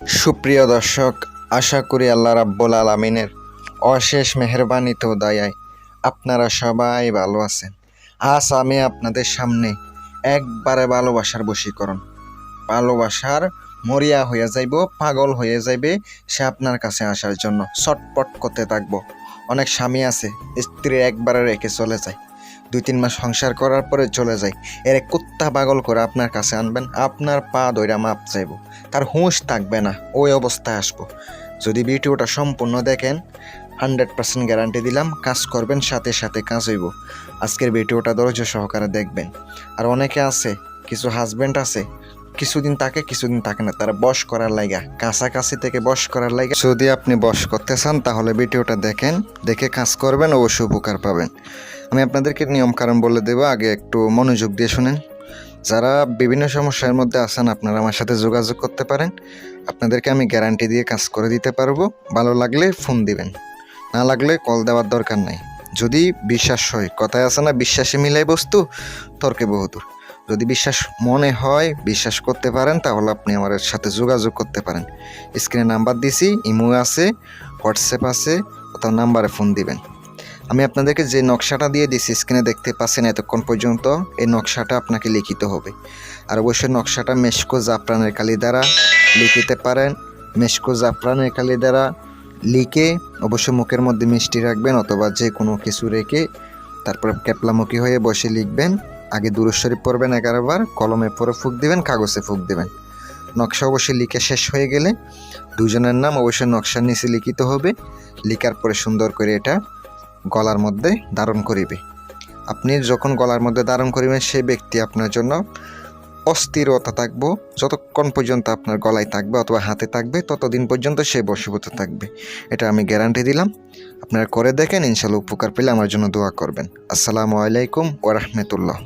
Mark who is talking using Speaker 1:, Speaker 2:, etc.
Speaker 1: সুপ্রিয় দর্শক, আশা করি আল্লাহ রাব্বুল আলমিনের অশেষ মেহরবানি তো দয়ায় আপনারা সবাই ভালো আছেন। আজ আমি আপনাদের সামনে একবারে ভালোবাসার বশীকরণ। ভালোবাসার মরিয়া হয়ে যাইব, পাগল হয়ে যাইবে, সে আপনার কাছে আসার জন্য ছটপট করতে থাকব। অনেক স্বামী আছে, স্ত্রী একবারে রেখে চলে যায়। দুই তিন মাস সংসার করার পরে চলে যায়। এর কুত্তা পাগল করে আপনার কাছে আনবেন, আপনার পা দইরা মাপ চাইব। তার হুঁশ থাকবে না, ওই অবস্থায় আসব। যদি ভিডিওটা সম্পূর্ণ দেখেন, হান্ড্রেড পার্সেন্ট গ্যারান্টি দিলাম, কাজ করবেন, সাথে সাথে কাজ হইব। আজকের ভিডিওটা ধৈর্য সহকারে দেখবেন। আর অনেকে আছে, কিছু হাজব্যান্ড আছে, কিছুদিন তাকে কিছুদিন থাকে না, তারা বস করার লাইগা, কাছাকাছি থেকে বস করার লাইগা। যদি আপনি বস করতে চান, তাহলে ভিডিওটা দেখেন, দেখে কাজ করবেন, অবশ্যই উপকার পাবেন। আমি আপনাদেরকে নিয়ম কারণ বলে দেবো, আগে একটু মনোযোগ দিয়ে শুনেন। যারা বিভিন্ন সমস্যার মধ্যে আছেন, আপনারা আমার সাথে যোগাযোগ করতে পারেন। আপনাদেরকে আমি গ্যারান্টি দিয়ে কাজ করে দিতে পারব। ভালো লাগলে ফোন দিবেন। না লাগলে কল দেওয়ার দরকার নাই। যদি বিশ্বাস হয়, কথায় আছে না, বিশ্বাসে মিলাই বস্তু, তর্কে বহুদূর যদি বিশ্বাস মনে হয়, বিশ্বাস করতে পারেন, তাহলে আপনি আমার সাথে যোগাযোগ করতে পারেন। স্ক্রিনে নাম্বার দিছি ইমো আছে হোয়াটসঅ্যাপ আছে অথবা নাম্বারে ফোন দিবেন। আমি আপনাদেরকে যে নকশাটা দিয়ে দিছি স্ক্রিনে দেখতে পাচ্ছেন এতক্ষণ পর্যন্ত, এই নকশাটা আপনাকে লিখিত হবে। আর অবশ্যই নকশাটা মেশকো জাফরানের কালি দ্বারা লিখিতে পারেন। মেশকো জাফরানের কালি দ্বারা লিখে অবশ্যই মুখের মধ্যে মিষ্টি রাখবেন অথবা যে কোনো কিছু রেখে তারপর ক্যাপলামুখী হয়ে বসে লিখবেন। আগে দুরুশরীফ পড়বেন এগারো বার কলমে পরে ফুক দিবেন, কাগজে ফুক দিবেন। নকশা অবশ্যই লিখে শেষ হয়ে গেলে দুজনের নাম অবশ্যই নকশার নিচে লিখিত হবে। লিখার পরে সুন্দর করে এটা গলার মধ্যে ধারণ করিবে। আপনি যখন গলার মধ্যে ধারণ করিবেন, সেই ব্যক্তি আপনার জন্য অস্থিরতা থাকব। যতক্ষণ পর্যন্ত আপনার গলায় থাকবে অথবা হাতে থাকবে, ততদিন পর্যন্ত সে বশীভূত থাকবে। এটা আমি গ্যারান্টি দিলাম। আপনারা করে দেখেন ইনশাল্লাহ উপকার পেলে আমার জন্য দোয়া করবেন। আসসালামু আলাইকুম ওরহমতুল্লাহ